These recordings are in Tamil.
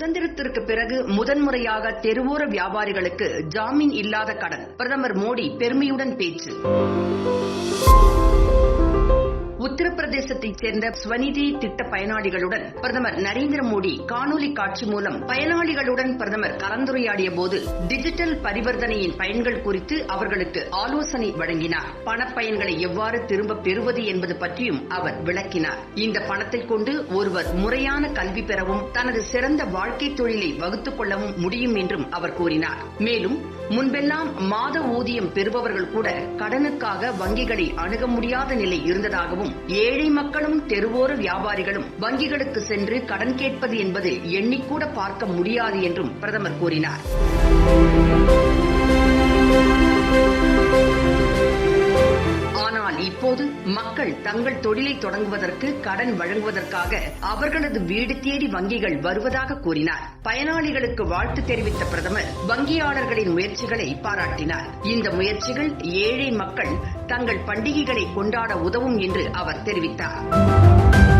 சுதந்திரத்திற்கு பிறகு முதன்முறையாக தெருவோர வியாபாரிகளுக்கு ஜாமீன் இல்லாத கடன். பிரதமர் மோடி பெருமையுடன் பேச்சு. உத்தரப்பிரதேசத்தைச் சேர்ந்த ஸ்வநிதி திட்ட பயனாளிகளுடன் பிரதமர் நரேந்திர மோடி காணொலி காட்சி மூலம் பயனாளிகளுடன் பிரதமர் கலந்துரையாடிய போது டிஜிட்டல் பரிவர்த்தனையின் பயன்கள் குறித்து அவர்களுக்கு ஆலோசனை வழங்கினார். பணப்பயன்களை எவ்வாறு திரும்ப பெறுவது என்பது பற்றியும் அவர் விளக்கினார். இந்த பணத்தை கொண்டு ஒருவர் முறையான கல்வி பெறவும் தனது சிறந்த வாழ்க்கை தொழிலை வகுத்துக் கொள்ளவும் முடியும் என்றும் அவர் கூறினார். மேலும் முன்பெல்லாம் மாத ஊதியம் பெறுபவர்கள் கூட கடனுக்காக வங்கிகளை அணுக முடியாத நிலை இருந்ததாகவும் ஏழை மக்கள் மக்களும் தெருவோர வியாபாரிகளும் வங்கிகளுக்கு சென்று கடன் கேட்பது என்பது எண்ணிக்கூட பார்க்க முடியாது என்றும் பிரதமர் கூறினார். மக்கள் தங்கள் தொழிலை தொடங்குவதற்கு கடன் வழங்குவதற்காக அவர்களது வீடு தேடி வங்கிகள் வருவதாக கூறினார். பயனாளிகளுக்கு வாழ்த்து தெரிவித்த பிரதமர் வங்கியாளர்களின் முயற்சிகளை பாராட்டினார். இந்த முயற்சிகள் ஏழை மக்கள் தங்கள் பண்டிகைகளை கொண்டாட உதவும் என்று அவர் தெரிவித்தார்.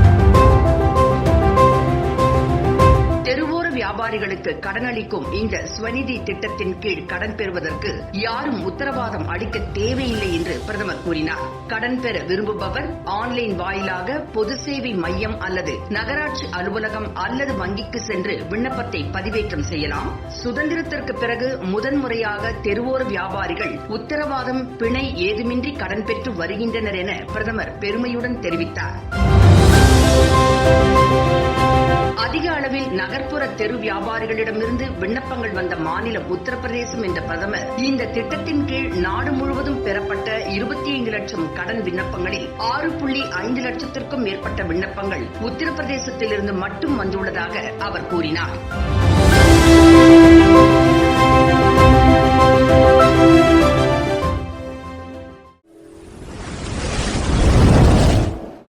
வியாபாரிகளுக்கு கடனளிக்கும் இந்த ஸ்வநிதி திட்டத்தின் கீழ் கடன் பெறுவதற்கு யாரும் உத்தரவாதம் அளிக்க தேவையில்லை என்று பிரதமர் கூறினார். கடன் பெற விரும்புபவர் ஆன்லைன் வாயிலாக பொது சேவை மையம் அல்லது நகராட்சி அலுவலகம் அல்லது வங்கிக்கு சென்று விண்ணப்பத்தை பதிவேற்றம் செய்யலாம். சுதந்திரத்திற்கு பிறகு முதன்முறையாக தெருவோர வியாபாரிகள் உத்தரவாதம் பிணை ஏதுமின்றி கடன் பெற்று வருகின்றனர் என பிரதமர் பெருமையுடன் தெரிவித்தார். தெரு வியாபாரிகளிடமிருந்து விண்ணப்பங்கள் வந்த மாநிலம் உத்தரப்பிரதேசம் என்ற பிரதமர் இந்த திட்டத்தின் கீழ் நாடு முழுவதும் பெறப்பட்ட இருபத்தி ஐந்து லட்சம் கடன் விண்ணப்பங்களில் ஆறு புள்ளி ஐந்து லட்சத்திற்கும் மேற்பட்ட விண்ணப்பங்கள் உத்தரப்பிரதேசத்திலிருந்து மட்டும் வந்துள்ளதாக அவர் கூறினார்.